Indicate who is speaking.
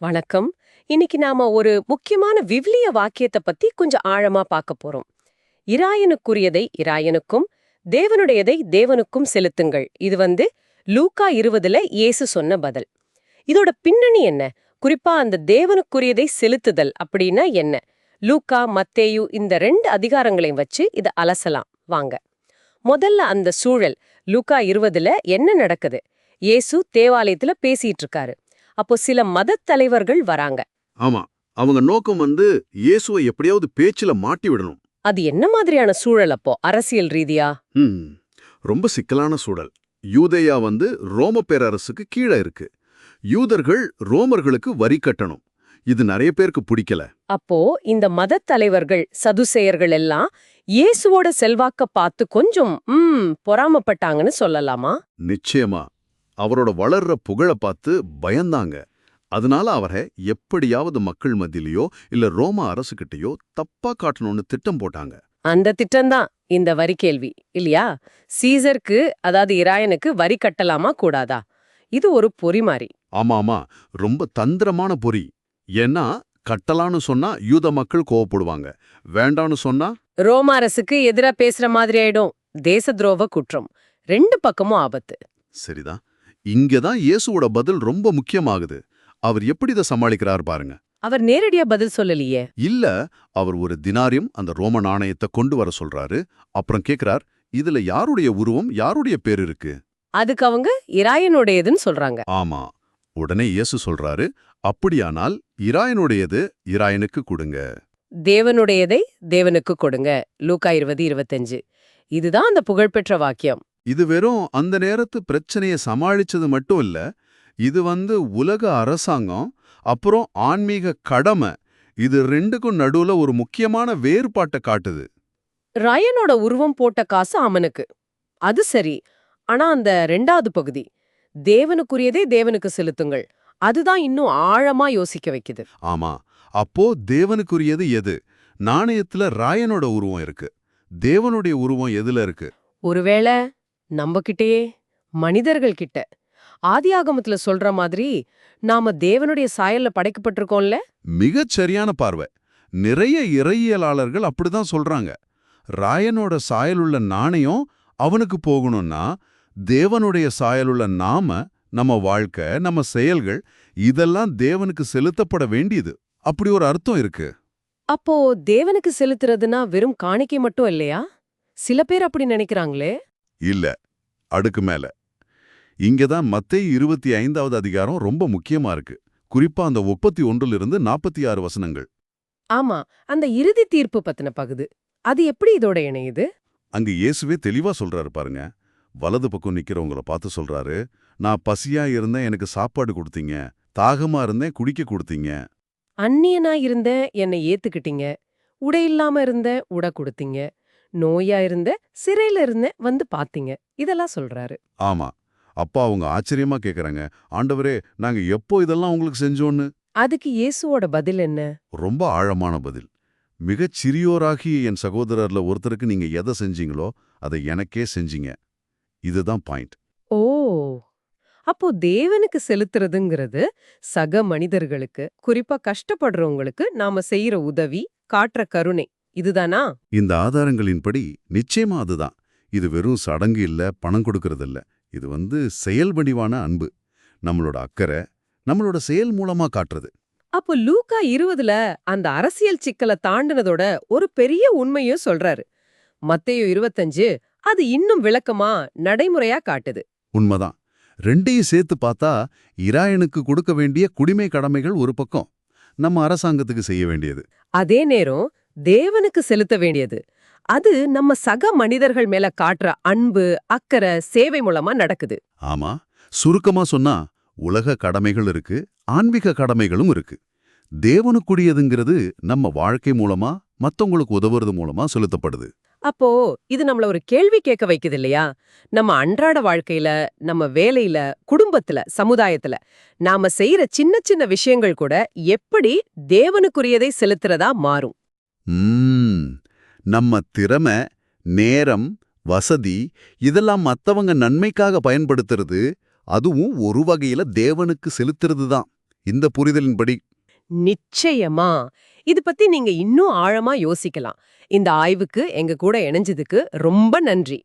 Speaker 1: வணக்கம். இன்னைக்கு நாம ஒரு முக்கியமான விவிலிய வாக்கியத்தை பத்தி கொஞ்சம் ஆழமா பார்க்க போறோம். இராயனுக்குரியதை இராயனுக்கும் தேவனுடையதை தேவனுக்கும் செலுத்துங்கள். இது வந்து லூக்கா இருபதுல இயேசு சொன்ன பதில். இதோட பின்னணி என்ன? குறிப்பா அந்த தேவனுக்குரியதை செலுத்துதல் அப்படின்னா என்ன? லூக்கா மத்தேயு இந்த ரெண்டு அதிகாரங்களையும் வச்சு இத அலசலாம். வாங்க. முதல்ல அந்த சூழல் லூக்கா இருபதுல என்ன நடக்குது? இயேசு தேவாலயத்துல பேசிட்டு இருக்காரு. அப்போ சில மதத் தலைவர்கள் வராங்க.
Speaker 2: ஆமா அவங்க நோக்கம் வந்து இயேசுவை எப்படியாவது பேச்சுல மாட்டி விடணும்.
Speaker 1: அது என்ன மாதிரியான சூழல் அப்போ அரசியல் ரீதியா?
Speaker 2: ரொம்ப சிக்கலான சூழல். யூதேயா வந்து ரோம பேரரசுக்கு கீழே இருக்கு. யூதர்கள் ரோமர்களுக்கு வரி கட்டணும். இது நிறைய பேருக்கு பிடிக்கல.
Speaker 1: அப்போ இந்த மதத் தலைவர்கள் சதுசேயர்கள் எல்லாம் இயேசுவோட செல்வாக்க பார்த்து கொஞ்சம் பொறாமப்பட்டாங்கன்னு சொல்லலாமா?
Speaker 2: நிச்சயமா. அவரோட வளர்ற புகழ பார்த்து பயந்தாங்க. அதனால அவரை எப்படியாவது மக்கள் மத்தியிலயோ இல்ல ரோம அரசுகிட்டயோ தப்பா காட்டணும்னு திட்டம் போட்டாங்க.
Speaker 1: அந்த திட்டம்தான் இந்த வரி கேள்வி இல்லையா? சீசருக்கு அதாவது இராயனுக்கு வரி கட்டலாமா கூடாதா? இது ஒரு பொறிமாறி
Speaker 2: ஆமா ஆமா. ரொம்ப தந்திரமான பொறி. ஏன்னா கட்டலான்னு சொன்னா யூத மக்கள் கோவப்படுவாங்க. வேண்டான்னு சொன்னா?
Speaker 1: ரோம அரசுக்கு எதிரா பேசுற மாதிரி ஆயிடும். தேச துரோக குற்றம். ரெண்டு பக்கமும் ஆபத்து.
Speaker 2: சரிதான். இங்கதான் இயேசுவோட பதில் ரொம்ப முக்கியமாகுது. அவர் எப்படி இதை சமாளிக்கிறார் பாருங்க.
Speaker 1: அவர் நேரடியா பதில் சொல்லலையே.
Speaker 2: இல்ல அவர் ஒரு தினாரியம் அந்த ரோம நாணயத்தை கொண்டு வர சொல்றாரு. அப்புறம் கேக்குறார் இதுல யாருடைய உருவம் யாருடைய பேர் இருக்கு?
Speaker 1: அதுக்கு அவங்க இராயனுடையதுன்னு சொல்றாங்க.
Speaker 2: ஆமா உடனே இயேசு சொல்றாரு அப்படியானால் இராயனுடையது இராயனுக்கு கொடுங்க.
Speaker 1: தேவனுடையதை தேவனுக்கு கொடுங்க. லூக்கா இருபது இருபத்தஞ்சு. இதுதான் அந்த புகழ்பெற்ற வாக்கியம்.
Speaker 2: இது வெறும் அந்த நேரத்து பிரச்சனைய சமாளிச்சது மட்டும் இல்ல இது வந்து உலக அரசாங்கம் அப்புறம் ஆன்மீக கடமை இது ரெண்டுக்கும் நடுவுல ஒரு முக்கியமான வேறுபாட்டை காட்டுது.
Speaker 1: ராயனோட உருவம் போட்ட காசு அவனுக்கு அது சரி ஆனா அந்த ரெண்டாவது பகுதி தேவனுக்குரியதே தேவனுக்கு செலுத்துங்கள் அதுதான் இன்னும் ஆழமா யோசிக்க வைக்குது.
Speaker 2: ஆமா அப்போ தேவனுக்குரியது எது? நாணயத்துல ராயனோட உருவம் இருக்கு தேவனுடைய உருவம் எதுல இருக்கு?
Speaker 1: ஒருவேளை நம்மகிட்டயே மனிதர்கள் கிட்ட ஆதியாகமத்துல சொல்ற மாதிரி நாம தேவனுடைய சாயல்ல படைக்கப்பட்டிருக்கோம்ல?
Speaker 2: மிகச் சரியான பார்வை. நிறைய இறையியலாளர்கள் அப்படிதான் சொல்றாங்க. ராயனோட சாயலுள்ள நாணயம் அவனுக்கு போகணும்னா தேவனுடைய சாயலுள்ள நாம நம்ம வாழ்க்கை நம்ம செயல்கள் இதெல்லாம் தேவனுக்கு செலுத்தப்பட வேண்டியது. அப்படி ஒரு அர்த்தம் இருக்கு.
Speaker 1: அப்போ தேவனுக்கு செலுத்துறதுனா வெறும் காணிக்கை மட்டும் இல்லையா? சில பேர் அப்படி நினைக்கிறாங்களே.
Speaker 2: இல்ல அடுக்கு மேல. இங்கதான் மத்தேயு இருபத்தி ஐந்தாவது அதிகாரம் ரொம்ப முக்கியமா இருக்கு. குறிப்பா அந்த முப்பத்தி ஒன்றிலிருந்து நாற்பத்தி ஆறு வசனங்கள்.
Speaker 1: ஆமா அந்த இறுதி தீர்ப்பு பத்தின பகுது. அது எப்படி இதோட இணையுது?
Speaker 2: அங்க இயேசுவே தெளிவா சொல்றாரு பாருங்க. வலது பக்கம் நிக்கிறவங்கள பார்த்து சொல்றாரு நான் பசியா இருந்தேன் எனக்கு சாப்பாடு கொடுத்தீங்க. தாகமா இருந்தேன் குடிக்க கொடுத்தீங்க.
Speaker 1: அந்நியனா இருந்த என்னை ஏத்துக்கிட்டீங்க. உடை இல்லாம இருந்த உடை கொடுத்தீங்க. நோயா இருந்த சிறையில இருந்த வந்து பாத்தீங்க. இதெல்லாம் சொல்றாரு.
Speaker 2: ஆமா. அப்பா அவங்க ஆச்சரியமா கேக்குறாங்க. ஆண்டவரே நாங்க எப்போ இதெல்லாம் உங்களுக்கு செஞ்சோன்னு?
Speaker 1: அதுக்கு இயேசுவோட பதில் என்ன?
Speaker 2: ரொம்ப ஆழமான பதில். மிகச் சிறியோராகிய என் சகோதரர்ல ஒருத்தருக்கு நீங்க எதை செஞ்சீங்களோ அதை எனக்கே செஞ்சீங்க. இதுதான் பாயிண்ட்.
Speaker 1: ஓ! அப்போ தேவனுக்கு செலுத்துறதுங்கிறது சக மனிதர்களுக்கு குறிப்பா கஷ்டப்படுறவங்களுக்கு நாம செய்யற உதவி காட்டுற கருணை. இதுதானா?
Speaker 2: இந்த ஆதாரங்களின்படி நிச்சயமா அதுதான். இது வெறும் சடங்கு இல்ல பணம் கொடுக்கறது இல்ல இது வந்து செயல் வடிவான அன்பு. நம்மளோட அக்கறை நம்மளோட செயல் மூலமா காட்டுறது.
Speaker 1: அப்போ லூக்கா இருபதுல அந்த அரசியல் சிக்கலை தாண்டினதோட ஒரு பெரிய உண்மையும் சொல்றாரு. மத்தேயு இருபத்தஞ்சு அது இன்னும் விளக்கமா நடைமுறையா காட்டுது.
Speaker 2: உண்மைதான். ரெண்டையும் சேர்த்து பார்த்தா இராயனுக்கு கொடுக்க வேண்டிய குடிமை கடமைகள் ஒரு பக்கம். நம்ம அரசாங்கத்துக்கு செய்ய வேண்டியது.
Speaker 1: அதே நேரம் தேவனுக்கு செலுத்த வேண்டியது. அது நம்ம சக மனிதர்கள் மேல காட்டுற அன்பு அக்கறை சேவை மூலமா நடக்குது.
Speaker 2: ஆமா சுருக்கமா சொன்னா உலக கடமைகள் இருக்கு ஆன்மீக கடமைகளும் இருக்கு. தேவனுக்குரியதுங்கிறது நம்ம வாழ்க்கை மூலமா மத்தவங்களுக்கு உதவுறது மூலமா செலுத்தப்படுது.
Speaker 1: அப்போ இது நம்மள ஒரு கேள்வி கேட்க வைக்குது இல்லையா? நம்ம அன்றாட வாழ்க்கையில நம்ம வேலையில குடும்பத்துல சமுதாயத்துல நாம செய்யற சின்ன சின்ன விஷயங்கள் கூட எப்படி தேவனுக்குரியதை செலுத்துறதா மாறும்?
Speaker 2: ம்ம். நம்ம திறமை நேரம் வசதி இதெல்லாம் மத்தவங்க நன்மைக்காக பயன்படுத்துறது அதுவும் ஒரு வகையில தேவனுக்கு செலுத்துறது தான். இந்த புரிதலின்படி.
Speaker 1: நிச்சயமா. இது பத்தி நீங்க இன்னும் ஆழமா யோசிக்கலாம். இந்த ஆய்வுக்கு எங்க கூட இணைஞ்சதுக்கு ரொம்ப நன்றி.